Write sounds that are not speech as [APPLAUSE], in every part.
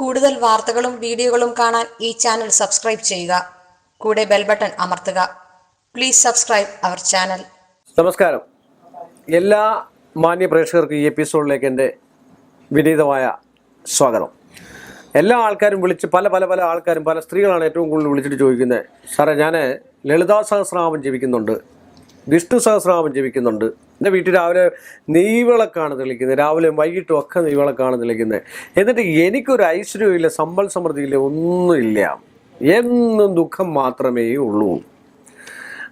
കൂടുതൽ വാർത്തകളും വീഡിയോകളും കാണാൻ ഈ ചാനൽ സബ്സ്ക്രൈബ് ചെയ്യുക. കൂടെ ബെൽ ബട്ടൺ അമർത്തുക. Please subscribe our channel. നമസ്കാരം. എല്ലാ മാന്യ പ്രേക്ഷകർക്കും ഈ എപ്പിസോഡിലേക്ക് എന്റെ വിനീതമായ സ്വാഗതം. എല്ലാ ആൾക്കാരും വിളിച്ച് പല പല പല ആൾക്കാരും പല സ്ത്രീകളാണ് ഏറ്റവും കൂടുതൽ വിളിച്ചിട്ട് ചോദിക്കുന്നത് സാറേ ഞാൻ ലളിതാ സഹസ്രനാമം ജീവിക്കുന്നുണ്ട് വിഷ്ണു സഹസ്രനാമം ജപിക്കുന്നുണ്ട് എന്റെ വീട്ടിൽ രാവിലെ നെയ്വിളക്കാണ് തെളിക്കുന്നത്. രാവിലെ വൈകിട്ടും ഒക്കെ നെയ്വിളക്കാണ് തെളിക്കുന്നത്. എന്നിട്ട് എനിക്കൊരു ഐശ്വര്യമില്ല സമ്പൽ സമൃദ്ധിയില്ല ഒന്നുമില്ല. എന്നും ദുഃഖം മാത്രമേ ഉള്ളൂ.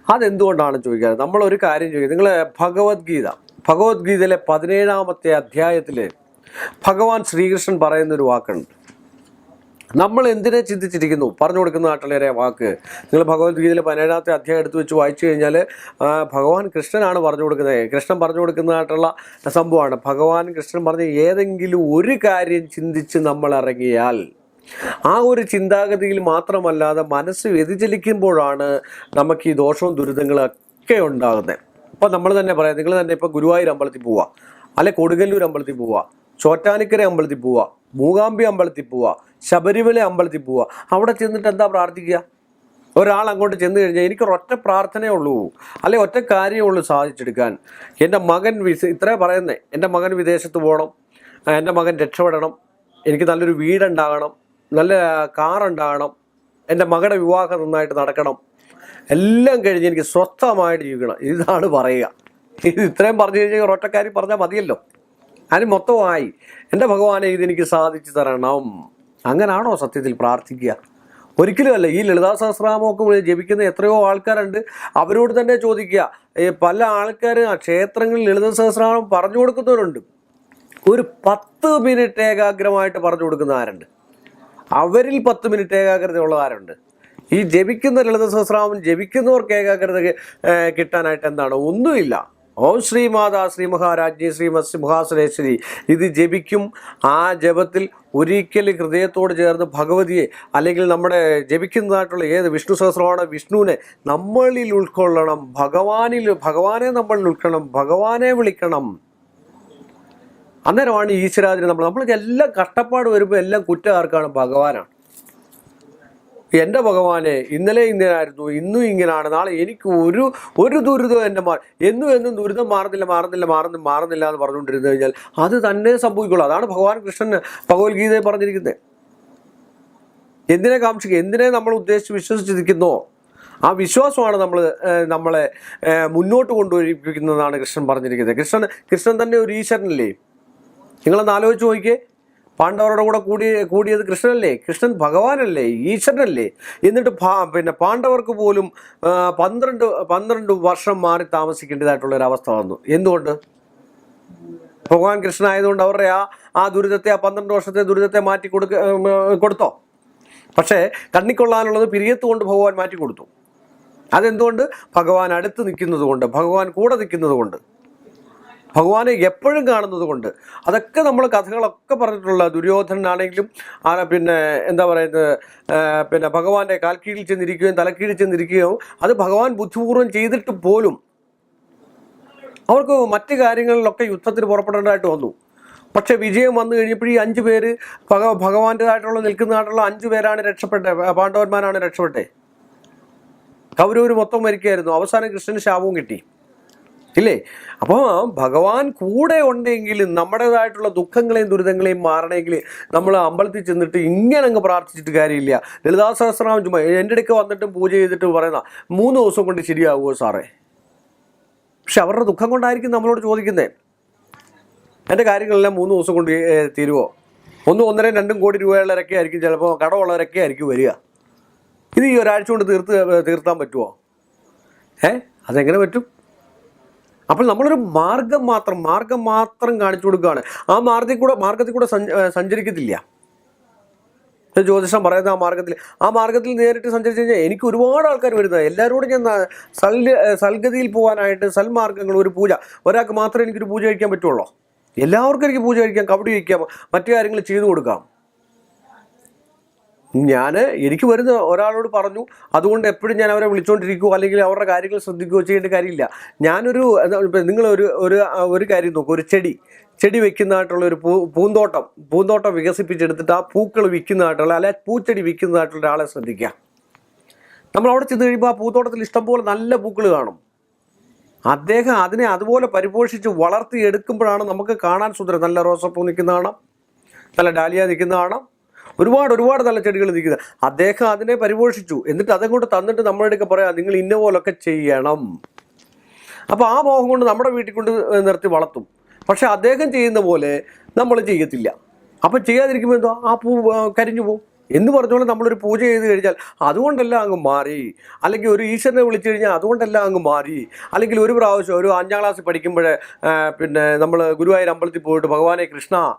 അതെന്തുകൊണ്ടാണ് ചോദിക്കാറ്? നമ്മൾ ഒരു കാര്യം ചോദിക്കുക നിങ്ങൾ ഭഗവത്ഗീത ഭഗവത്ഗീതയിലെ പതിനേഴാമത്തെ അധ്യായത്തിൽ ഭഗവാൻ ശ്രീകൃഷ്ണൻ പറയുന്നൊരു വാക്കുണ്ട്. നമ്മൾ എന്തിനെ ചിന്തിച്ചിരിക്കുന്നു? പറഞ്ഞു കൊടുക്കുന്ന നാട്ടിലേറെ വാക്ക്. നിങ്ങൾ ഭഗവത്ഗീതയിലെ പതിനേഴാമത്തെ അധ്യായം എടുത്തു വെച്ച് വായിച്ചു കഴിഞ്ഞാൽ ഭഗവാൻ കൃഷ്ണനാണ് പറഞ്ഞു കൊടുക്കുന്നത്. കൃഷ്ണൻ പറഞ്ഞു കൊടുക്കുന്നതായിട്ടുള്ള സംഭവമാണ്. ഭഗവാൻ കൃഷ്ണൻ പറഞ്ഞ ഏതെങ്കിലും ഒരു കാര്യം ചിന്തിച്ച് നമ്മൾ ഇറങ്ങിയാൽ ആ ഒരു ചിന്താഗതിയിൽ മാത്രമല്ലാതെ മനസ്സ് വ്യതിചലിക്കുമ്പോഴാണ് നമുക്ക് ഈ ദോഷവും ദുരിതങ്ങളൊക്കെ ഉണ്ടാകുന്നത്. ഇപ്പം നമ്മൾ തന്നെ പറയാം നിങ്ങൾ തന്നെ ഇപ്പോൾ ഗുരുവായൂർ അമ്പലത്തിൽ പോവുക അല്ലെ കൊടുങ്ങല്ലൂർ അമ്പലത്തിൽ പോവുക ചോറ്റാനിക്കര അമ്പലത്തിൽ പോവുക മൂകാംബി അമ്പലത്തിൽ പോവുക ശബരിമല അമ്പലത്തിൽ പോവുക അവിടെ ചെന്നിട്ട് എന്താ പ്രാർത്ഥിക്കുക? ഒരാൾ അങ്ങോട്ട് ചെന്ന് കഴിഞ്ഞാൽ എനിക്ക് ഒറ്റ പ്രാർത്ഥനയേ ഉള്ളൂ. അല്ലെ ഒറ്റ കാര്യമേ ഉള്ളൂ സാധിച്ചെടുക്കാൻ. എന്റെ മകൻ വിസ ഇത്രേ പറയുന്നേ. എന്റെ മകൻ വിദേശത്ത് പോകണം. എന്റെ മകൻ രക്ഷപ്പെടണം. എനിക്ക് നല്ലൊരു വീടുണ്ടാകണം. നല്ല കാറുണ്ടാകണം. എന്റെ മകളുടെ വിവാഹം നന്നായിട്ട് നടക്കണം. എല്ലാം കഴിഞ്ഞ് എനിക്ക് സ്വസ്ഥമായിട്ട് ജീവിക്കണം. ഇതാണ് പറയുക. ഇത് ഇത്രയും പറഞ്ഞു കഴിഞ്ഞാൽ ഒരൊറ്റക്കാരി പറഞ്ഞാൽ മതിയല്ലോ. അതിന് മൊത്തമായി എന്റെ ഭഗവാനെ ഇതെനിക്ക് സാധിച്ചു തരണം. അങ്ങനാണോ സത്യത്തിൽ പ്രാർത്ഥിക്കുക? ഒരിക്കലും അല്ല. ഈ ലളിതാ സഹസ്രാമൊക്കെ ജപിക്കുന്ന എത്രയോ ആൾക്കാരുണ്ട്. അവരോട് തന്നെ ചോദിക്കുക. പല ആൾക്കാരും ആ ക്ഷേത്രങ്ങളിൽ ലളിത സഹസ്രാമം പറഞ്ഞു കൊടുക്കുന്നവരുണ്ട്. ഒരു പത്ത് മിനിറ്റ് ഏകാഗ്രമായിട്ട് പറഞ്ഞു കൊടുക്കുന്ന ആരുണ്ട്? അവരിൽ പത്ത് മിനിറ്റ് ഏകാഗ്രത ഉള്ള ആരുണ്ട്? ഈ ജപിക്കുന്ന ലളിത സഹസ്രാമം ജപിക്കുന്നവർക്ക് ഏകാഗ്രത കിട്ടാനായിട്ട് എന്താണ്? ഒന്നുമില്ല. ഓം ശ്രീ മാതാ ശ്രീ മഹാരാജ്ഞി ശ്രീ സിംഹാസനേശ്വരി ഇത് ജപിക്കും. ആ ജപത്തിൽ ഒരിക്കലും ഹൃദയത്തോട് ചേർന്ന് ഭഗവതിയെ അല്ലെങ്കിൽ നമ്മുടെ ജപിക്കുന്നതായിട്ടുള്ള ഏത് വിഷ്ണു സഹസ്രമാണ് വിഷ്ണുവിനെ നമ്മളിൽ ഉൾക്കൊള്ളണം. ഭഗവാനിൽ ഭഗവാനെ നമ്മൾ ഉൾക്കണം ഭഗവാനെ വിളിക്കണം. അന്നേരമാണ് ഈശ്വരാദിനെ നമ്മൾ നമ്മൾക്ക് എല്ലാം കഷ്ടപ്പാട് വരുമ്പോൾ എല്ലാം കുറ്റം ആർക്കാണ് ഭഗവാനാണ്. എന്റെ ഭഗവാനെ ഇന്നലെ ഇങ്ങനായിരുന്നു ഇന്നും ഇങ്ങനെയാണ് നാളെ എനിക്ക് ഒരു ഒരു ദുരിതം എന്റെ മാറി എന്നും എന്നും ദുരിതം മാറുന്നില്ല മാറുന്നില്ല മാറുന്നു മാറുന്നില്ല എന്ന് പറഞ്ഞുകൊണ്ടിരുന്നു കഴിഞ്ഞാൽ അത് തന്നെ സംഭവിക്കുള്ളൂ. അതാണ് ഭഗവാൻ കൃഷ്ണൻ ഭഗവത്ഗീതയെ പറഞ്ഞിരിക്കുന്നത് എന്തിനെ കാക്ഷിക്കുക എന്തിനെ നമ്മൾ ഉദ്ദേശിച്ച് വിശ്വസിച്ചിരിക്കുന്നോ? ആ വിശ്വാസമാണ് നമ്മൾ നമ്മളെ മുന്നോട്ട് കൊണ്ടുപോയിരിക്കുന്നതാണ് കൃഷ്ണൻ പറഞ്ഞിരിക്കുന്നത്. കൃഷ്ണൻ കൃഷ്ണൻ തന്നെ ഒരു ഈശ്വരനല്ലേ? നിങ്ങളൊന്ന് ആലോചിച്ച് നോക്കിയേ. പാണ്ഡവരുടെ കൂടെ കൂടി കൂടിയത് കൃഷ്ണനല്ലേ? കൃഷ്ണൻ ഭഗവാനല്ലേ? ഈശ്വരനല്ലേ? എന്നിട്ട് പിന്നെ പാണ്ഡവർക്ക് പോലും പന്ത്രണ്ട് പന്ത്രണ്ട് വർഷം മാറി താമസിക്കേണ്ടതായിട്ടുള്ള ഒരു അവസ്ഥ വന്നു. എന്തുകൊണ്ട്? ഭഗവാൻ കൃഷ്ണൻ ആയതുകൊണ്ട് അവരുടെ ആ ആ ദുരിതത്തെ ആ പന്ത്രണ്ട് വർഷത്തെ ദുരിതത്തെ മാറ്റി കൊടുക്ക കൊടുത്തോ? പക്ഷേ കണ്ണിക്കൊള്ളാനുള്ളത് പിരിയത്ത് കൊണ്ട് ഭഗവാൻ മാറ്റി കൊടുത്തു. അതെന്തുകൊണ്ട്? ഭഗവാൻ അടുത്ത് നിൽക്കുന്നതുകൊണ്ട് ഭഗവാൻ കൂടെ നിൽക്കുന്നത് കൊണ്ട് ഭഗവാനെ എപ്പോഴും കാണുന്നത് കൊണ്ട്. അതൊക്കെ നമ്മൾ കഥകളൊക്കെ പറഞ്ഞിട്ടുള്ള ദുര്യോധനാണെങ്കിലും ആ പിന്നെ എന്താ പറയുന്നത് പിന്നെ ഭഗവാന്റെ കാൽക്കീഴിൽ ചെന്നിരിക്കുകയും തലക്കീഴിൽ ചെന്നിരിക്കുകയും അത് ഭഗവാൻ ബുദ്ധിപൂർവം ചെയ്തിട്ട് പോലും അവർക്ക് മറ്റു കാര്യങ്ങളിലൊക്കെ യുദ്ധത്തിന് പുറപ്പെടേണ്ടതായിട്ട് വന്നു. പക്ഷെ വിജയം വന്നു കഴിഞ്ഞപ്പോൾ ഈ അഞ്ചു പേര് ഭഗ ഭഗവാന്റേതായിട്ടുള്ള നിൽക്കുന്നതായിട്ടുള്ള അഞ്ചു പേരാണ് രക്ഷപ്പെട്ടെ പാണ്ഡവന്മാരാണ് രക്ഷപ്പെട്ടെ. കൗരവർ മൊത്തം മരിക്കുകയായിരുന്നു. അവസാനം കൃഷ്ണന് ശാപവും കിട്ടി. ഇല്ലേ? അപ്പോൾ ഭഗവാൻ കൂടെ ഉണ്ടെങ്കിൽ നമ്മുടേതായിട്ടുള്ള ദുഃഖങ്ങളെയും ദുരിതങ്ങളെയും മാറണമെങ്കിൽ നമ്മൾ അമ്പലത്തിൽ ചെന്നിട്ട് ഇങ്ങനെ അങ്ങ് പ്രാർത്ഥിച്ചിട്ട് കാര്യമില്ല. ലളിതാ സഹസ്രനാമം ചുമ എന്റെ അടുക്ക വന്നിട്ട് പൂജ ചെയ്തിട്ട് പറയുന്ന മൂന്ന് ദിവസം കൊണ്ട് ശരിയാവുമോ സാറേ? പക്ഷെ അവരുടെ ദുഃഖം കൊണ്ടായിരിക്കും നമ്മളോട് ചോദിക്കുന്നത് എന്റെ കാര്യങ്ങളെല്ലാം മൂന്ന് ദിവസം കൊണ്ട് തീരുമോ ഒന്നും ഒന്നര രണ്ടും കോടി രൂപയുള്ളവരൊക്കെ ആയിരിക്കും ചിലപ്പോൾ കടമുള്ളവരൊക്കെ ആയിരിക്കും വരിക. ഇത് ഈ ഒരാഴ്ച കൊണ്ട് തീർത്ത് തീർത്താൻ പറ്റുമോ ഏ അതെങ്ങനെ പറ്റും? അപ്പോൾ നമ്മളൊരു മാർഗം മാത്രം മാർഗം മാത്രം കാണിച്ചു കൊടുക്കുകയാണ്. ആ മാർഗത്തിൽ കൂടെ മാർഗത്തിൽ കൂടെ സഞ്ച- സഞ്ചരിക്കത്തില്ല. ജ്യോതിഷം പറയുന്നത് ആ മാർഗത്തിൽ ആ മാർഗത്തിൽ നേരിട്ട് സഞ്ചരിച്ച് കഴിഞ്ഞാൽ എനിക്ക് ഒരുപാട് ആൾക്കാർ വരുന്നത് എല്ലാവരോടും ഞാൻ സൽ സൽഗതിയിൽ പോകാനായിട്ട് സൽമാർഗങ്ങൾ ഒരു പൂജ. ഒരാൾക്ക് മാത്രമേ എനിക്കൊരു പൂജ കഴിക്കാൻ പറ്റുള്ളൂ. എല്ലാവർക്കും എനിക്ക് പൂജ കഴിക്കാം കബഡി കഴിക്കാം മറ്റു കാര്യങ്ങൾ ചെയ്തു കൊടുക്കാം. ഞാൻ എനിക്ക് വരുന്ന ഒരാളോട് പറഞ്ഞു അതുകൊണ്ട് എപ്പോഴും ഞാൻ അവരെ വിളിച്ചുകൊണ്ടിരിക്കുകയോ അല്ലെങ്കിൽ അവരുടെ കാര്യങ്ങൾ ശ്രദ്ധിക്കുകയോ ചെയ്യേണ്ട കാര്യമില്ല. ഞാനൊരു നിങ്ങളൊരു ഒരു ഒരു കാര്യം നോക്കും ഒരു ചെടി ചെടി വെക്കുന്നതായിട്ടുള്ള ഒരു പൂ പൂന്തോട്ടം പൂന്തോട്ടം വികസിപ്പിച്ചെടുത്തിട്ട് ആ പൂക്കൾ വിൽക്കുന്നതായിട്ടുള്ള അല്ലെ പൂച്ചെടി വിൽക്കുന്നതായിട്ടുള്ള ഒരാളെ ശ്രദ്ധിക്കുക. നമ്മൾ അവിടെ ചെന്ന് കഴിയുമ്പോൾ ആ പൂത്തോട്ടത്തിൽ ഇഷ്ടംപോലെ നല്ല പൂക്കൾ കാണും. അദ്ദേഹം അതിനെ അതുപോലെ പരിപോഷിച്ച് വളർത്തിയെടുക്കുമ്പോഴാണ് നമുക്ക് കാണാൻ സുന്ദരം. നല്ല റോസപ്പൂ നിൽക്കുന്ന കാണാം നല്ല ഡാലിയ നിൽക്കുന്ന കാണാം ഒരുപാട് ഒരുപാട് നല്ല ചെടികൾ നിൽക്കുന്നത്. അദ്ദേഹം അതിനെ പരിപോഷിച്ചു. എന്നിട്ട് അതങ്ങോട്ട് തന്നിട്ട് നമ്മുടെ അടുക്ക പറയാം നിങ്ങൾ ഇന്ന പോലൊക്കെ ചെയ്യണം. അപ്പോൾ ആ മോഹം കൊണ്ട് നമ്മുടെ വീട്ടിൽ കൊണ്ട് നിർത്തി വളർത്തും. പക്ഷെ അദ്ദേഹം ചെയ്യുന്ന പോലെ നമ്മൾ ചെയ്യത്തില്ല. അപ്പോൾ ചെയ്യാതിരിക്കുമ്പോൾ എന്തോ ആ പൂ കരിഞ്ഞു പോകും എന്ന് പറഞ്ഞുകൊണ്ട് നമ്മളൊരു പൂജ ചെയ്ത് കഴിഞ്ഞാൽ അതുകൊണ്ടല്ല അങ്ങ് മാറി. അല്ലെങ്കിൽ ഒരു ഈശ്വരനെ വിളിച്ചു കഴിഞ്ഞാൽ അതുകൊണ്ടല്ല അങ്ങ് മാറി. അല്ലെങ്കിൽ ഒരു പ്രാവശ്യം ഒരു അഞ്ചാം ക്ലാസ് പഠിക്കുമ്പോൾ പിന്നെ നമ്മൾ ഗുരുവായൂർ അമ്പലത്തിൽ പോയിട്ട് ഭഗവാനെ കൃഷ്ണ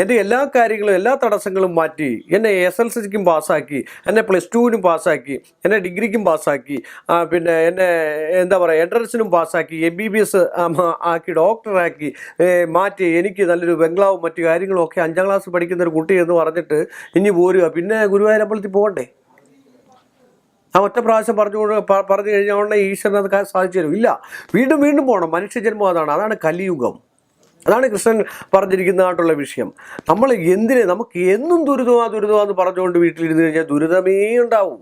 എന്റെ എല്ലാ കാര്യങ്ങളും എല്ലാ തടസ്സങ്ങളും മാറ്റി എന്നെ എസ് എൽ സിക്കും പാസ്സാക്കി എന്നെ പ്ലസ് ടുവിനും പാസ്സാക്കി എന്നെ ഡിഗ്രിക്കും പാസ്സാക്കി പിന്നെ എന്നെ എന്താ പറയുക എൻട്രൻസിനും പാസ്സാക്കി എം ബി ബി എസ് ആക്കി ഡോക്ടറാക്കി മാറ്റി എനിക്ക് നല്ലൊരു ബംഗ്ലാവും മറ്റു കാര്യങ്ങളും ഒക്കെ അഞ്ചാം ക്ലാസ് പഠിക്കുന്ന ഒരു കുട്ടി എന്ന് പറഞ്ഞിട്ട് ഇനി പോരുക. പിന്നെ ഗുരുവായൂർ അമ്പലത്തിൽ പോകണ്ടേ? ആ ഒറ്റ പ്രാവശ്യം പറഞ്ഞു പറഞ്ഞു കഴിഞ്ഞാൽ ഉടനെ ഈശ്വരൻ സാധിച്ചു തരും. ഇല്ല വീണ്ടും വീണ്ടും പോകണം. മനുഷ്യജന്മം അതാണ്. അതാണ് കലിയുഗം. അതാണ് കൃഷ്ണൻ പറഞ്ഞിരിക്കുന്നതായിട്ടുള്ള വിഷയം. നമ്മൾ എന്തിനെ നമുക്ക് എന്നും ദുരിതമാ ദുരിതമാ എന്ന് പറഞ്ഞുകൊണ്ട് വീട്ടിലിരുന്ന് കഴിഞ്ഞാൽ ദുരിതമേ ഉണ്ടാവും.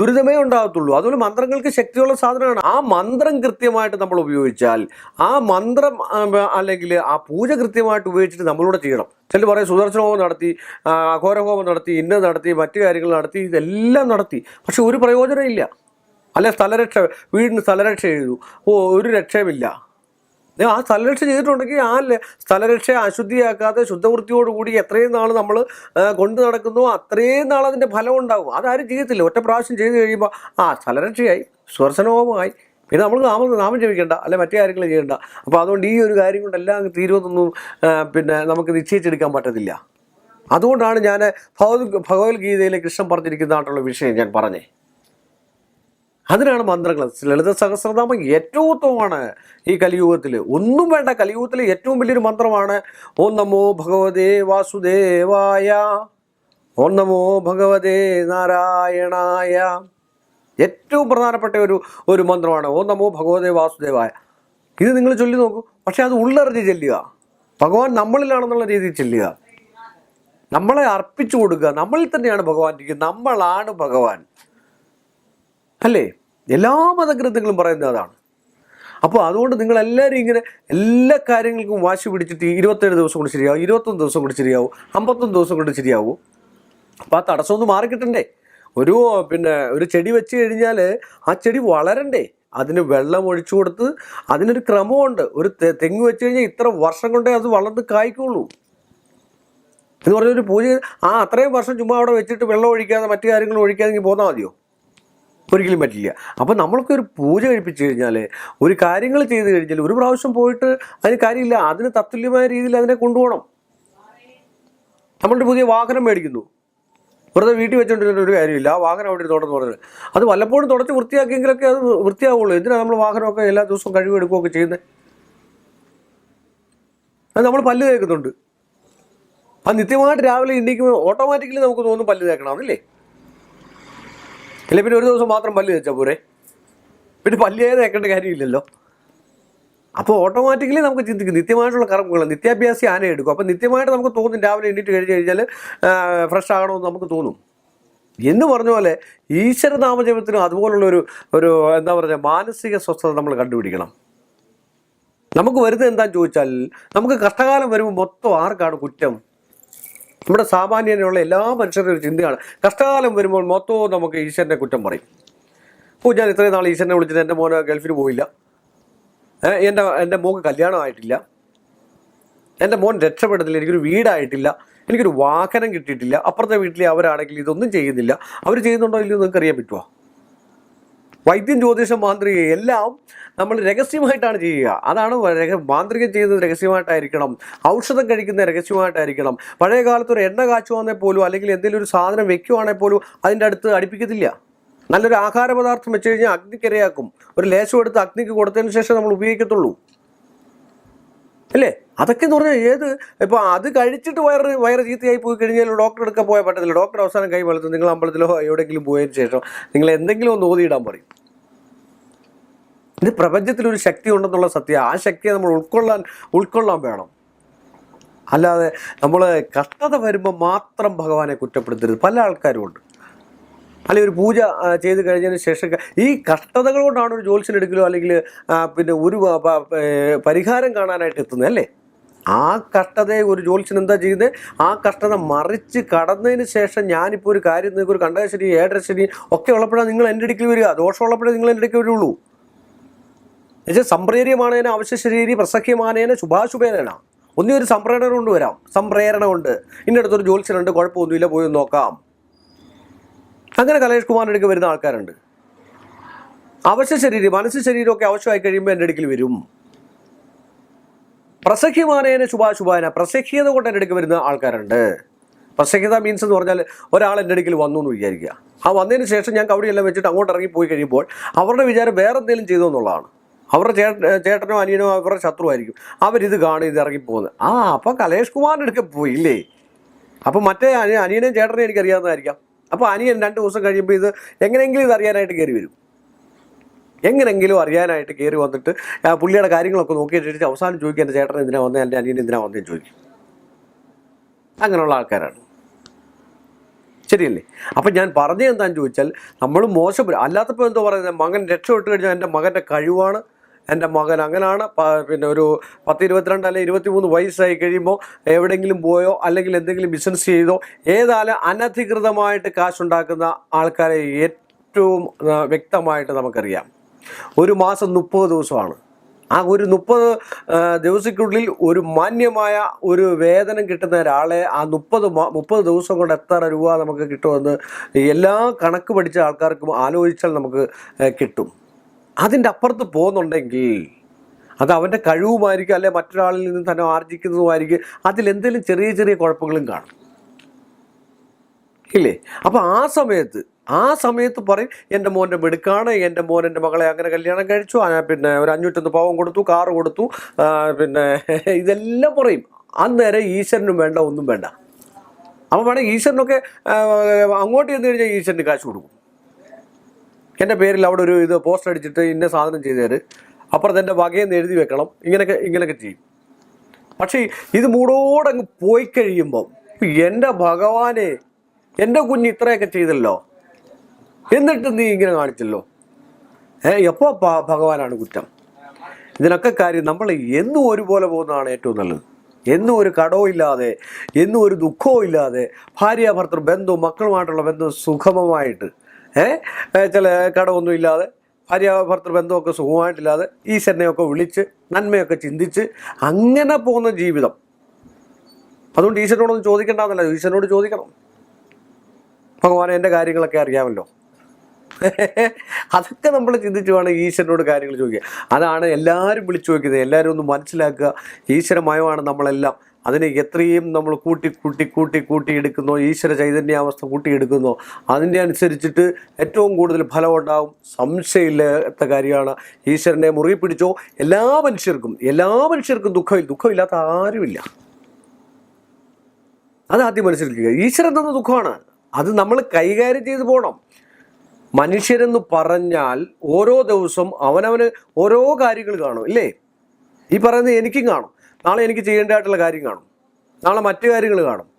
ദുരിതമേ ഉണ്ടാകത്തുള്ളൂ അതുപോലെ മന്ത്രങ്ങൾക്ക് ശക്തിയുള്ള സാധനമാണ്. ആ മന്ത്രം കൃത്യമായിട്ട് നമ്മൾ ഉപയോഗിച്ചാൽ ആ മന്ത്രം അല്ലെങ്കിൽ ആ പൂജ കൃത്യമായിട്ട് ഉപയോഗിച്ചിട്ട് നമ്മളൂടെ ചെയ്യണം. ചില പറയും സുദർശന ഹോമം നടത്തി അഘോരഹോമം നടത്തി ഇന്ന നടത്തി മറ്റു കാര്യങ്ങൾ നടത്തി ഇതെല്ലാം നടത്തി. പക്ഷെ ഒരു പ്രയോജനമില്ല അല്ലെ സ്ഥലരക്ഷ വീടിന് സ്ഥലരക്ഷ എഴുതു. ഓ ഒരു രക്ഷയുമില്ല. ആ സ്ഥലരക്ഷ ചെയ്തിട്ടുണ്ടെങ്കിൽ ആ സ്ഥലരക്ഷയെ സ്ഥലരക്ഷ അശുദ്ധിയാക്കാതെ ശുദ്ധവൃത്തിയോടുകൂടി എത്രയും നാൾ നമ്മൾ കൊണ്ടു നടക്കുന്നു അത്രയും നാൾ അതിന്റെ ഫലം ഉണ്ടാകും. അതാരും ചെയ്യത്തില്ല. ഒറ്റ പ്രാവശ്യം ചെയ്ത് കഴിയുമ്പോൾ ആ സ്ഥലരക്ഷയായി സ്വർശനോപമായി പിന്നെ നമ്മൾ നാമം നാമം ജപിക്കേണ്ട. അല്ലെ മറ്റേ കാര്യങ്ങൾ ചെയ്യേണ്ട. അപ്പോൾ അതുകൊണ്ട് ഈ ഒരു കാര്യം കൊണ്ടെല്ലാം തീരുവതൊന്നും പിന്നെ നമുക്ക് നിശ്ചയിച്ചെടുക്കാൻ പറ്റത്തില്ല. അതുകൊണ്ടാണ് ഞാൻ ഭഗവത് ഭഗവത്ഗീതയിലെ കൃഷ്ണൻ പറഞ്ഞിരിക്കുന്നതായിട്ടുള്ള വിഷയം ഞാൻ പറഞ്ഞേ. അതിനാണ് മന്ത്രങ്ങൾ. ലളിത സഹസ്രനാമം ഏറ്റവും ഉത്തമമാണ് ഈ കലിയുഗത്തിൽ ഒന്നും വേണ്ട കലിയുഗത്തിൽ ഏറ്റവും വലിയൊരു മന്ത്രമാണ് ഓം നമോ ഭഗവതേ വാസുദേവായ ഓം നമോ ഭഗവതേ നാരായണായ. ഏറ്റവും പ്രധാനപ്പെട്ട ഒരു ഒരു മന്ത്രമാണ് ഓം നമോ ഭഗവതേ വാസുദേവായ. ഇത് നിങ്ങൾ ചൊല്ലി നോക്കൂ. പക്ഷെ അത് ഉള്ളറിഞ്ഞ് ചെല്ലുക. ഭഗവാൻ നമ്മളിലാണെന്നുള്ള രീതിയിൽ ചെല്ലുക. നമ്മളെ അർപ്പിച്ചു കൊടുക്കുക. നമ്മളിൽ തന്നെയാണ് ഭഗവാൻ ഇരിക്കുന്നത് നമ്മളാണ് ഭഗവാൻ. അല്ലേ? എല്ലാ മതഗ്രന്ഥങ്ങളും പറയുന്നത് അതാണ്. അപ്പോൾ അതുകൊണ്ട് നിങ്ങൾ എല്ലാവരും ഇങ്ങനെ എല്ലാ കാര്യങ്ങൾക്കും വാശി പിടിച്ചിട്ട് ഇരുപത്തേഴ് ദിവസം കൊണ്ട് ശരിയാവും ഇരുപത്തൊന്ന് ദിവസം കൊണ്ട് ശരിയാവും അമ്പത്തൊന്ന് ദിവസം കൊണ്ട് ശരിയാവും. അപ്പോൾ ആ തടസ്സം ഒന്ന് മാറിക്കിട്ടണ്ടേ? ഒരു പിന്നെ ഒരു ചെടി വെച്ച് കഴിഞ്ഞാൽ ആ ചെടി വളരണ്ടേ? അതിന് വെള്ളം ഒഴിച്ചു കൊടുത്ത് അതിനൊരു ക്രമമുണ്ട്. ഒരു തെങ്ങ് വെച്ച് കഴിഞ്ഞാൽ ഇത്ര വർഷം കൊണ്ടേ അത് വളർന്ന് കായ്ക്കുള്ളൂ. എന്ന് പറഞ്ഞൊരു പൂജ ആ അത്രയും വർഷം ചുമ്മാ അവിടെ വെച്ചിട്ട് വെള്ളം ഒഴിക്കാതെ മറ്റു കാര്യങ്ങൾ ഒഴിക്കാതെ പോന്നാൽ മതിയോ? ഒരിക്കലും പറ്റില്ല. അപ്പം നമ്മൾക്ക് ഒരു പൂജ കഴിപ്പിച്ച് കഴിഞ്ഞാൽ ഒരു കാര്യങ്ങൾ ചെയ്ത് കഴിഞ്ഞാൽ ഒരു പ്രാവശ്യം പോയിട്ട് അതിന് കാര്യമില്ല അതിന് തത്തുല്യമായ രീതിയിൽ അതിനെ കൊണ്ടുപോകണം. നമ്മളുടെ പുതിയ വാഹനം മേടിക്കുന്നു. വെറുതെ വീട്ടിൽ വെച്ചുകൊണ്ടിരുന്ന ഒരു കാര്യമില്ല. ആ വാഹനം അവിടെ തുടർന്ന് പറഞ്ഞത് അത് വല്ലപ്പോഴും തുടച്ച് വൃത്തിയാക്കിയെങ്കിലൊക്കെ അത് വൃത്തിയാവുള്ളൂ. എന്തിനാണ് നമ്മൾ വാഹനമൊക്കെ എല്ലാ ദിവസവും കഴിവെടുക്കുകയൊക്കെ ചെയ്യുന്നത് അത് നമ്മൾ പല്ല് തേക്കുന്നുണ്ട്. അത് നിത്യമായിട്ട് രാവിലെ എണ്ണീക്കുമ്പോൾ ഓട്ടോമാറ്റിക്കലി നമുക്ക് തോന്നും പല്ല് തേക്കണം അല്ലേ പിന്നെ ഒരു ദിവസം മാത്രം പല്ല് തേച്ചാൽ പോരെ? പിന്നെ പല്ല് തേക്കേണ്ട കാര്യമില്ലല്ലോ. അപ്പോൾ ഓട്ടോമാറ്റിക്കലി നമുക്ക് ചിന്തിക്കും നിത്യമായിട്ടുള്ള കർമ്മങ്ങൾ നിത്യാഭ്യാസി ആന എടുക്കും. അപ്പോൾ നിത്യമായിട്ട് നമുക്ക് തോന്നും രാവിലെ എണ്ണീറ്റ് കഴിഞ്ഞ് കഴിഞ്ഞാൽ ഫ്രഷ് ആകണമെന്ന് നമുക്ക് തോന്നും. എന്ന് പറഞ്ഞ പോലെ ഈശ്വര നാമജപത്തിനും അതുപോലുള്ള ഒരു ഒരു എന്താ പറയുക മാനസിക സ്വസ്ഥത നമ്മൾ കണ്ടുപിടിക്കണം. നമുക്ക് വരുന്നത് എന്താണെന്ന് ചോദിച്ചാൽ നമുക്ക് കഷ്ടകാലം വരുമ്പോൾ മൊത്തം ആർക്കാണ് കുറ്റം? നമ്മുടെ സാമാന്യനുള്ള എല്ലാ മനുഷ്യരുടെ ഒരു ചിന്തയാണ്. കഷ്ടകാലം വരുമ്പോൾ മൊത്തവും നമുക്ക് ഈശ്വരനെ കുറ്റം പറയും. ഓ ഞാൻ ഇത്രയും നാൾ ഈശ്വരനെ വിളിച്ചിട്ട് എന്റെ മോനെ ഗൾഫിൽ പോയില്ല. എന്റെ എന്റെ മോക്ക് കല്യാണം ആയിട്ടില്ല. എന്റെ മോൻ രക്ഷപ്പെടുന്നില്ല. എനിക്കൊരു വീടായിട്ടില്ല. എനിക്കൊരു വാഹനം കിട്ടിയിട്ടില്ല. അപ്പുറത്തെ വീട്ടിലെ അവരാണെങ്കിൽ ഇതൊന്നും ചെയ്യുന്നില്ല. അവർ ചെയ്യുന്നുണ്ടോ ഇല്ലയോ നിങ്ങൾക്ക് അറിയാൻ പറ്റുമോ വൈദ്യം ജ്യോതിഷം മാന്ത്രിക എല്ലാം നമ്മൾ രഹസ്യമായിട്ടാണ് ചെയ്യുക. അതാണ് മാന്ത്രികം ചെയ്യുന്നത് രഹസ്യമായിട്ടായിരിക്കണം. ഔഷധം കഴിക്കുന്നത് രഹസ്യമായിട്ടായിരിക്കണം. പഴയ കാലത്ത് ഒരു എണ്ണ കാച്ചുവാണെങ്കിൽ പോലും അല്ലെങ്കിൽ എന്തെങ്കിലും ഒരു സാധനം വെക്കുവാണെങ്കിൽ പോലും അതിന്റെ അടുത്ത് അടുപ്പിക്കത്തില്ല. നല്ലൊരു ആഹാര പദാർത്ഥം വെച്ച് കഴിഞ്ഞാൽ അഗ്നിക്കിരയാക്കും. ഒരു ലേശം എടുത്ത് അഗ്നിക്ക് കൊടുത്തതിന് ശേഷം നമ്മൾ ഉപയോഗിക്കത്തുള്ളൂ. അല്ലേ? അതൊക്കെ എന്ന് പറഞ്ഞാൽ ഏത്? ഇപ്പോൾ അത് കഴിച്ചിട്ട് വയറ് വയറ് ചീത്തയായി പോയി കഴിഞ്ഞാൽ ഡോക്ടർ എടുക്കാൻ പോയാൽ പറ്റത്തില്ല. ഡോക്ടർ അവസാനം കൈ വളർത്തും. നിങ്ങൾ അമ്പലത്തിലോ എവിടെയെങ്കിലും പോയതിന് ശേഷം നിങ്ങൾ എന്തെങ്കിലും ഒന്ന് ഓതിയിടാൻ പറയും. ഇത് പ്രപഞ്ചത്തിലൊരു ശക്തി ഉണ്ടെന്നുള്ള സത്യം. ആ ശക്തിയെ നമ്മൾ ഉൾക്കൊള്ളാൻ ഉൾക്കൊള്ളാൻ വേണം. അല്ലാതെ നമ്മൾ കഷ്ടത വരുമ്പോൾ മാത്രം ഭഗവാനെ കുറ്റപ്പെടുത്തരുത്. പല ആൾക്കാരും ഉണ്ട്. അല്ലെങ്കിൽ ഒരു പൂജ ചെയ്ത് കഴിഞ്ഞതിന് ശേഷം ഈ കഷ്ടതകൾ കൊണ്ടാണ് ഒരു ജ്യോത്സ്യൻ എടുക്കലോ അല്ലെങ്കിൽ പിന്നെ ഒരു പരിഹാരം കാണാനായിട്ട് എത്തുന്നത് അല്ലേ? ആ കഷ്ടതയെ ഒരു ജ്യോത്സ്യൻ എന്താ ചെയ്യുന്നത്? ആ കഷ്ടത മറിച്ച് കടന്നതിന് ശേഷം ഞാനിപ്പോൾ ഒരു കാര്യം നിങ്ങൾക്ക് ഒരു കണ്ടശനി ഏഴരശനി ഒക്കെ ഉള്ളപ്പോഴാണ് നിങ്ങൾ എന്റെ ഇടയ്ക്ക് വരിക. ദോഷമുള്ളപ്പോഴേ നിങ്ങൾ എന്റെ ഇടയ്ക്ക് വരുള്ളൂ. എന്നുവെച്ചാൽ സംപ്രേര്യമാണേന അവശ്യ ശരീരി പ്രസഖ്യമാനേന ശുഭാശുഭേനേന. ഒന്നേ ഒരു സംപ്രേരണ കൊണ്ട് വരാം. സംപ്രേരണ കൊണ്ട്. ഇന്നടുത്തൊരു ജ്യോത്സ്യനുണ്ട് കുഴപ്പമൊന്നുമില്ല പോയി നോക്കാം. അങ്ങനെ കലേഷ് കുമാറിന്റെ വരുന്ന ആൾക്കാരുണ്ട്. അവശ്യ ശരീരം മനസ്സ് ശരീരമൊക്കെ ആവശ്യമായി കഴിയുമ്പോൾ എന്റെ അടുക്കിൽ വരും. പ്രസഖ്യമാനേന ശുഭാശുഭാന പ്രസഖ്യത കൊണ്ട് എന്റെ അടുക്ക് വരുന്ന ആൾക്കാരുണ്ട്. പ്രസഖ്യത മീൻസ് എന്ന് പറഞ്ഞാൽ ഒരാൾ എന്റെ അടുക്കിൽ വന്നു എന്ന് വിചാരിക്കുക. ആ വന്നതിന് ശേഷം ഞാൻ കവടിയെല്ലാം വെച്ചിട്ട് അങ്ങോട്ട് ഇറങ്ങി പോയി കഴിയുമ്പോൾ അവരുടെ വിചാരം വേറെ എന്തെങ്കിലും ചെയ്തു എന്നുള്ളതാണ്. അവരുടെ ചേട്ട ചേട്ടനോ അനിയനോ അവരുടെ ശത്രുവായിരിക്കും. അവരിത് കാണും ഇത് ഇറങ്ങിപ്പോകുന്നത് ആ അപ്പോൾ കലേഷ് കുമാറിന്റെ അടുക്ക പോയില്ലേ? അപ്പം മറ്റേ അനി അനിയനെയും ചേട്ടനെയും എനിക്ക് അറിയാവുന്നതായിരിക്കാം അപ്പോൾ അനിയൻ രണ്ട് ദിവസം കഴിയുമ്പോൾ ഇത് എങ്ങനെയെങ്കിലും ഇത് അറിയാനായിട്ട് കയറി വരും. എങ്ങനെങ്കിലും അറിയാനായിട്ട് കയറി വന്നിട്ട് ആ പുള്ളിയുടെ കാര്യങ്ങളൊക്കെ നോക്കിയിട്ട് അവസാനം ചോദിക്കുക എന്റെ ചേട്ടൻ എന്തിനാ വന്നത് എന്റെ അനിയൻ എന്തിനാ വന്നതെന്ന് ചോദിക്കും. അങ്ങനെയുള്ള ആൾക്കാരാണ്. ശരിയല്ലേ? അപ്പം ഞാൻ പറഞ്ഞത് എന്താണെന്ന് ചോദിച്ചാൽ നമ്മൾ മോശം അല്ലാത്തപ്പോൾ എന്തോ പറയുന്നത് മകൻ രക്ഷപ്പെട്ട് കഴിഞ്ഞാൽ എന്റെ മകന്റെ കഴിവാണ് എന്റെ മകൻ അങ്ങനെയാണ് പിന്നെ ഒരു പത്ത് ഇരുപത്തിരണ്ട് അല്ലെങ്കിൽ ഇരുപത്തിമൂന്ന് വയസ്സായി കഴിയുമ്പോൾ എവിടെയെങ്കിലും പോയോ അല്ലെങ്കിൽ എന്തെങ്കിലും ബിസിനസ് ചെയ്തോ ഏതായാലും അനധികൃതമായിട്ട് കാശുണ്ടാക്കുന്ന ആൾക്കാരെ ഏറ്റവും വ്യക്തമായിട്ട് നമുക്കറിയാം. ഒരു മാസം മുപ്പത് ദിവസമാണ്. ആ ഒരു മുപ്പത് ദിവസത്തിനുള്ളിൽ ഒരു മാന്യമായ ഒരു വേതനം കിട്ടുന്ന ഒരാളെ ആ മുപ്പത് മുപ്പത് ദിവസം കൊണ്ട് എത്ര രൂപ നമുക്ക് കിട്ടുമെന്ന് എല്ലാ കണക്ക് പഠിച്ച ആൾക്കാർക്കും ആലോചിച്ചാൽ നമുക്ക് കിട്ടും. അതിന്റെ അപ്പുറത്ത് പോകുന്നുണ്ടെങ്കിൽ അത് അവന്റെ കഴിവുമായിരിക്കും അല്ലെ മറ്റൊരാളിൽ നിന്ന് തന്നെ ആർജിക്കുന്നതുമായിരിക്കും. അതിലെന്തെങ്കിലും ചെറിയ ചെറിയ കുഴപ്പങ്ങളും കാണും. ഇല്ലേ? അപ്പോൾ ആ സമയത്ത് ആ സമയത്ത് പറയും എന്റെ മോന്റെ മെടുക്കാണ് എന്റെ മോൻ എന്റെ മകളെ അങ്ങനെ കല്യാണം കഴിച്ചു പിന്നെ ഒരു അഞ്ഞൂറ്റൊന്ന് പാവം കൊടുത്തു കാറ് കൊടുത്തു പിന്നെ ഇതെല്ലാം പറയും. അന്നേരം ഈശ്വരനും വേണ്ട ഒന്നും വേണ്ട. അപ്പോൾ വേണമെങ്കിൽ ഈശ്വരനൊക്കെ അങ്ങോട്ട് ചെന്ന് കഴിഞ്ഞാൽ ഈശ്വരന് കാശ് കൊടുക്കും. എന്റെ പേരിൽ അവിടെ ഒരു ഇത് പോസ്റ്റർ അടിച്ചിട്ട് ഇന്ന സാധനം ചെയ്തു തരും അപ്പുറത്ത് എന്റെ വകയെന്ന് എഴുതി വെക്കണം. ഇങ്ങനെയൊക്കെ ഇങ്ങനെയൊക്കെ ചെയ്യും. പക്ഷേ ഇത് മൂടോടങ്ങ് പോയി കഴിയുമ്പം എന്റെ ഭഗവാനെ എന്റെ കുഞ്ഞ് ഇത്രയൊക്കെ ചെയ്തല്ലോ. എന്നിട്ട് നീ ഇങ്ങനെ കാണിച്ചല്ലോ. ഏ എപ്പോൾ ഭഗവാനാണ് കുറ്റം? ഇതിനൊക്കെ കാര്യം നമ്മൾ എന്നും ഒരുപോലെ പോകുന്നതാണ് ഏറ്റവും നല്ലത്. എന്നും ഒരു കടവും ഇല്ലാതെ എന്നും ഒരു ദുഃഖവും ഇല്ലാതെ ഭാര്യ ഭർത്തൃ ബന്ധവും മക്കളുമായിട്ടുള്ള ബന്ധം സുഗമമായിട്ട് ചില കടമൊന്നും ഇല്ലാതെ ഭാര്യ ഭർത്തൃ ബന്ധമൊക്കെ സുഖമായിട്ടില്ലാതെ ഈശ്വരനെയൊക്കെ വിളിച്ച് നന്മയൊക്കെ ചിന്തിച്ച് അങ്ങനെ പോകുന്ന ജീവിതം. അതുകൊണ്ട് ഈശ്വരനോടൊന്നും ചോദിക്കേണ്ടെന്നല്ല ഈശ്വരനോട് ചോദിക്കണം. ഭഗവാനെ എന്റെ കാര്യങ്ങളൊക്കെ അറിയാമല്ലോ. [LAUGHS] അതൊക്കെ നമ്മൾ ചിന്തിച്ച് വേണം ഈശ്വരനോട് കാര്യങ്ങൾ ചോദിക്കുക അതാണ് എല്ലാവരും വിളിച്ചു ചോദിക്കുന്നത്. എല്ലാവരും ഒന്ന് മനസ്സിലാക്കുക. ഈശ്വരമയമാണ് നമ്മളെല്ലാം. അതിനെ എത്രയും നമ്മൾ കൂട്ടി കൂട്ടി കൂട്ടി കൂട്ടി എടുക്കുന്നോ ഈശ്വര ചൈതന്യാവസ്ഥ കൂട്ടിയെടുക്കുന്നോ അതിന്റെ അനുസരിച്ചിട്ട് ഏറ്റവും കൂടുതൽ ഫലം ഉണ്ടാവും. സംശയമില്ലാത്ത കാര്യമാണ്. ഈശ്വരനെ മുറുകി പിടിച്ചോ എല്ലാ മനുഷ്യർക്കും എല്ലാ മനുഷ്യർക്കും ദുഃഖമില്ല ദുഃഖമില്ലാത്ത ആരുമില്ല അതാദ്യം മനസ്സിലാക്കുക. ഈശ്വരൻ തന്ന ദുഃഖമാണ്. അത് നമ്മൾ കൈകാര്യം ചെയ്തു പോകണം മനുഷ്യരെന്ന് പറഞ്ഞാൽ ഓരോ ദിവസം അവനവന് ഓരോ കാര്യങ്ങൾ കാണും ഇല്ലേ? ഈ പറയുന്നത് എനിക്കും കാണും. നാളെ എനിക്ക് ചെയ്യേണ്ടതായിട്ടുള്ള കാര്യം കാണും. നാളെ മറ്റു കാര്യങ്ങൾ കാണും.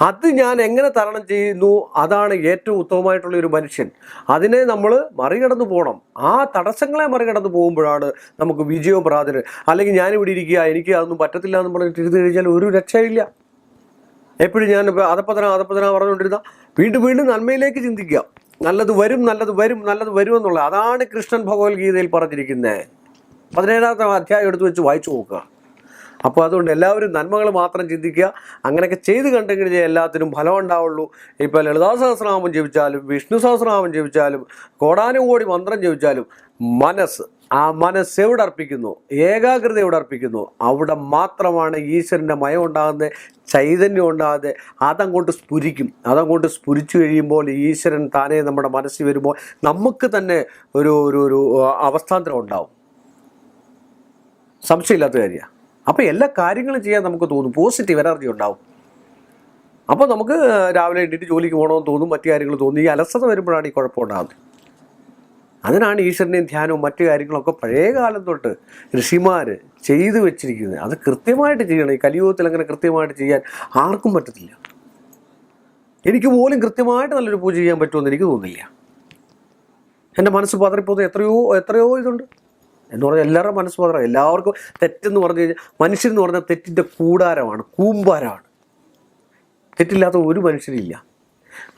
അത് ഞാൻ എങ്ങനെ തരണം ചെയ്യുന്നു? അതാണ് ഏറ്റവും ഉത്തമമായിട്ടുള്ള ഒരു മനുഷ്യൻ. അതിനെ നമ്മൾ മറികടന്നു പോകണം ആ തടസ്സങ്ങളെ മറികടന്നു പോകുമ്പോഴാണ് നമുക്ക് വിജയവും പ്രാധാന്യം. അല്ലെങ്കിൽ ഞാനിവിടെ ഇരിക്കുക എനിക്ക് അതൊന്നും പറ്റത്തില്ല എന്ന് പറഞ്ഞിട്ട് ഇരുന്ന് കഴിഞ്ഞാൽ ഒരു രക്ഷയില്ല. എപ്പോഴും ഞാൻ അതപ്പതന അതപ്പതന പറഞ്ഞുകൊണ്ടിരുന്ന വീണ്ടും വീണ്ടും നന്മയിലേക്ക് ചിന്തിക്കുക. നല്ലത് വരും നല്ലത് വരും നല്ലത് വരും എന്നുള്ളത്. അതാണ് കൃഷ്ണൻ ഭഗവത്ഗീതയിൽ പറഞ്ഞിരിക്കുന്നത്. പതിനേഴാമത്തെ അധ്യായം എടുത്ത് വെച്ച് വായിച്ചു നോക്കുക. അപ്പോൾ അതുകൊണ്ട് എല്ലാവരും നന്മകൾ മാത്രം ചിന്തിക്കുക. അങ്ങനെയൊക്കെ ചെയ്ത് കണ്ടെങ്കിൽ എല്ലാത്തിനും ഫലം ഉണ്ടാവുള്ളൂ. ഇപ്പോൾ ലളിതാ സഹസ്രനാമം ജപിച്ചാലും വിഷ്ണു സഹസ്രനാമം ജപിച്ചാലും കോടാനുകോടി മന്ത്രം ജപിച്ചാലും മനസ്സ് ആ മനസ്സ് എവിടെ അർപ്പിക്കുന്നു? ഏകാഗ്രത എവിടെ അർപ്പിക്കുന്നു? അവിടെ മാത്രമാണ് ഈശ്വരന്റെ മയം ഉണ്ടാകുന്നത് ചൈതന്യം ഉണ്ടാകാതെ അതങ്ങോട്ട് സ്ഫുരിക്കും. അതങ്ങോട്ട് സ്ഫുരിച്ചു കഴിയുമ്പോൾ ഈശ്വരൻ താനേ നമ്മുടെ മനസ്സിൽ വരുമ്പോൾ നമുക്ക് തന്നെ ഒരു ഒരു ഒരു അവസ്ഥാന്തരം ഉണ്ടാവും. സംശയമില്ലാത്ത കാര്യമാണ്. അപ്പോൾ എല്ലാ കാര്യങ്ങളും ചെയ്യാൻ നമുക്ക് തോന്നും. പോസിറ്റീവ് എനർജി ഉണ്ടാവും. അപ്പോൾ നമുക്ക് രാവിലെ എണ്ണിട്ട് ജോലിക്ക് പോകണമെന്ന് തോന്നും മറ്റു കാര്യങ്ങൾ തോന്നും. ഈ അലസത വരുമ്പോഴാണ് ഈ കുഴപ്പമുണ്ടാകുന്നത് അതിനാണ് ഈശ്വരന്റെയും ധ്യാനവും മറ്റു കാര്യങ്ങളൊക്കെ പഴയ കാലം തൊട്ട് ഋഷിമാർ ചെയ്തു വെച്ചിരിക്കുന്നത്. അത് കൃത്യമായിട്ട് ചെയ്യണം. ഈ കലിയുഗത്തിൽ അങ്ങനെ കൃത്യമായിട്ട് ചെയ്യാൻ ആർക്കും പറ്റത്തില്ല. എനിക്ക് പോലും കൃത്യമായിട്ട് നല്ലൊരു പൂജ ചെയ്യാൻ പറ്റുമെന്ന് എനിക്ക് തോന്നില്ല. എന്റെ മനസ്സ് പതറിപ്പോകുന്ന എത്രയോ എത്രയോ ഇതുണ്ട്. എന്ന് പറഞ്ഞാൽ എല്ലാവരുടെ മനസ്സ് മാത്രമാണ് എല്ലാവർക്കും തെറ്റെന്ന് പറഞ്ഞു കഴിഞ്ഞാൽ മനുഷ്യരെന്ന് പറഞ്ഞാൽ തെറ്റിന്റെ കൂടാരമാണ് കൂമ്പാരമാണ്. തെറ്റില്ലാത്ത ഒരു മനുഷ്യരില്ല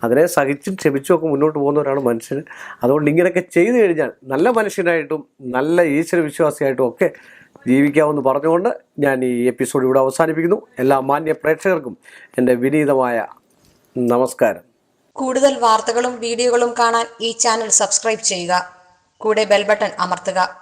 അതിനെ സഹിച്ചും ക്ഷമിച്ചും ഒക്കെ മുന്നോട്ട് പോകുന്നവരാണ് മനുഷ്യൻ അതുകൊണ്ട് ഇങ്ങനെയൊക്കെ ചെയ്തു കഴിഞ്ഞാൽ നല്ല മനുഷ്യനായിട്ടും നല്ല ഈശ്വര വിശ്വാസിയായിട്ടും ഒക്കെ ജീവിക്കാമെന്ന് പറഞ്ഞുകൊണ്ട് ഞാൻ ഈ എപ്പിസോഡ് ഇവിടെ അവസാനിപ്പിക്കുന്നു. എല്ലാ മാന്യ പ്രേക്ഷകർക്കും എന്റെ വിനീതമായ നമസ്കാരം. കൂടുതൽ വാർത്തകളും വീഡിയോകളും കാണാൻ ഈ ചാനൽ സബ്സ്ക്രൈബ് ചെയ്യുക. കൂടെ ബെൽ ബട്ടൺ അമർത്തുക.